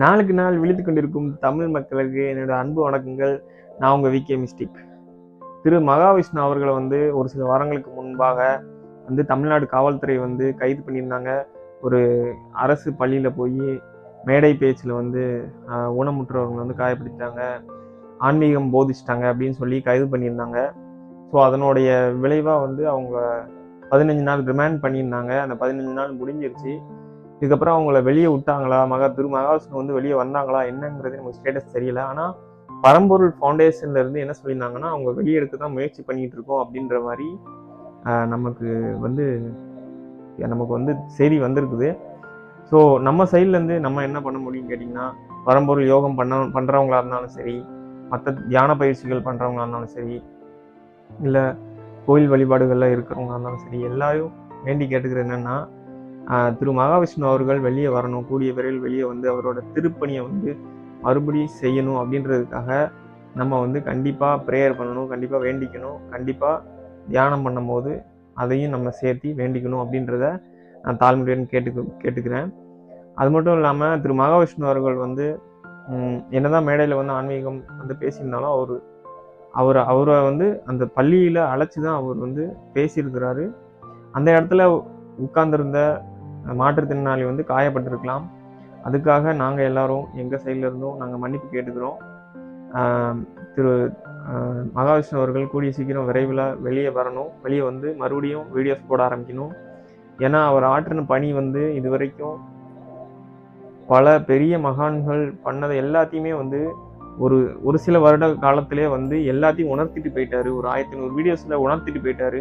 நாளுக்கு நாள் விழித்து கொண்டிருக்கும் தமிழ் மக்களுக்கு என்னோட அன்பு வணக்கங்கள். நான் உங்கள் விகே மிஸ்டிக். திரு. மகாவிஷ்ணு அவர்களை வந்து ஒரு சில வாரங்களுக்கு முன்பாக வந்து தமிழ்நாடு காவல்துறை வந்து கைது பண்ணியிருந்தாங்க. ஒரு அரசு பள்ளியில் போய் மேடை பேச்சில் வந்து ஆஹ், ஊனமுற்றவர்களை வந்து காயப்படுத்திட்டாங்க. ஆன்மீகம் போதிச்சிட்டாங்க அப்படின்னு சொல்லி கைது பண்ணியிருந்தாங்க. ஸோ அதனுடைய விளைவாக வந்து அவங்க பதினஞ்சு நாள் ரிமாண்ட் பண்ணியிருந்தாங்க. அந்த பதினஞ்சு நாள் முடிஞ்சிருச்சு. இதுக்கப்புறம் அவங்கள வெளியே விட்டாங்களா? மகா திரு மகாவிஷ்ணு வந்து வெளியே வந்தாங்களா? என்னங்கிறது நமக்கு ஸ்டேட்டஸ் தெரியல. ஆனால் பரம்பொருள் ஃபவுண்டேஷன்ல இருந்து என்ன சொல்லியிருந்தாங்கன்னா அவங்க வெளியே எடுக்க தான் முயற்சி பண்ணிட்டு இருக்கோம் அப்படின்ற மாதிரி நமக்கு வந்து நமக்கு வந்து செய்தி வந்திருக்குது. ஸோ நம்ம சைட்லேருந்து நம்ம என்ன பண்ண முடியும்னு கேட்டிங்கன்னா பரம்பொருள் யோகம் பண்ண பண்ணுறவங்களா இருந்தாலும் சரி மற்ற தியான பயிற்சிகள் பண்ணுறவங்களா இருந்தாலும் சரி இல்லை கோயில் வழிபாடுகளில் இருக்கிறவங்களா இருந்தாலும் சரி எல்லாரும் வேண்டி கேட்டுக்கிறது என்னன்னா திரு மகாவிஷ்ணு அவர்கள் வெளியே வரணும் கூடிய விரைவில் வெளியே வந்து அவரோட திருப்பணியை வந்து மறுபடியும் செய்யணும் அப்படின்றதுக்காக நம்ம வந்து கண்டிப்பாக ப்ரேயர் பண்ணணும் கண்டிப்பாக வேண்டிக்கணும் கண்டிப்பாக தியானம் பண்ணும்போது அதையும் நம்ம சேர்த்தி வேண்டிக்கணும் அப்படின்றத நான் தாழ்மையுடன் கேட்டுக்கு கேட்டுக்கிறேன். அது மட்டும் இல்லாமல் திரு மகாவிஷ்ணு அவர்கள் வந்து என்ன என்னதான் மேடையில் வந்து ஆன்மீகம் வந்து பேசியிருந்தாலும் அவர் அவர் அவரை வந்து அந்த பள்ளியில் அழைச்சி தான் அவர் வந்து பேசியிருக்கிறாரு. அந்த இடத்துல உட்கார்ந்துருந்த மாற்றுத்திறனாளி வந்து காயப்பட்டிருக்கலாம். அதுக்காக நாங்கள் எல்லாரும் எங்கள் சைடில் இருந்தும் நாங்கள் மன்னிப்பு கேட்டுக்கிறோம். திரு மகாவிஷ்ணு அவர்கள் கூடிய சீக்கிரம் விரைவில் வெளியே வரணும். வெளியே வந்து மறுபடியும் வீடியோஸ் போட ஆரம்பிக்கணும். ஏன்னா அவர் ஆற்றின பணி வந்து இது வரைக்கும் பல பெரிய மகான்கள் பண்ணதை எல்லாத்தையுமே வந்து ஒரு ஒரு சில வருட காலத்திலே வந்து எல்லாத்தையும் உணர்த்திட்டு போயிட்டாரு. ஒரு ஆயிரத்தி நூறு வீடியோஸில் உணர்த்திட்டு போயிட்டாரு.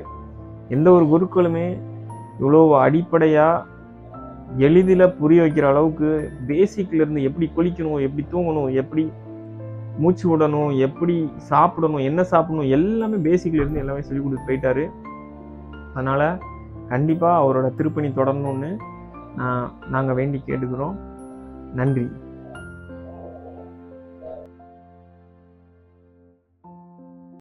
எந்த ஒரு குருக்களுமே இவ்வளோ அடிப்படையாக எளிதில் புரிய வைக்கிற அளவுக்கு பேசிக்லேருந்து எப்படி குளிக்கணும் எப்படி தூங்கணும் எப்படி மூச்சு விடணும் எப்படி சாப்பிடணும் என்ன சாப்பிடணும் எல்லாமே பேசிக்ல இருந்து எல்லாமே சொல்லி கொடுத்து போயிட்டாரு. அதனால் கண்டிப்பாக அவரோட திருப்பணி தொடரணும்னு நாங்கள் வேண்டி கேட்டுக்கிறோம். நன்றி.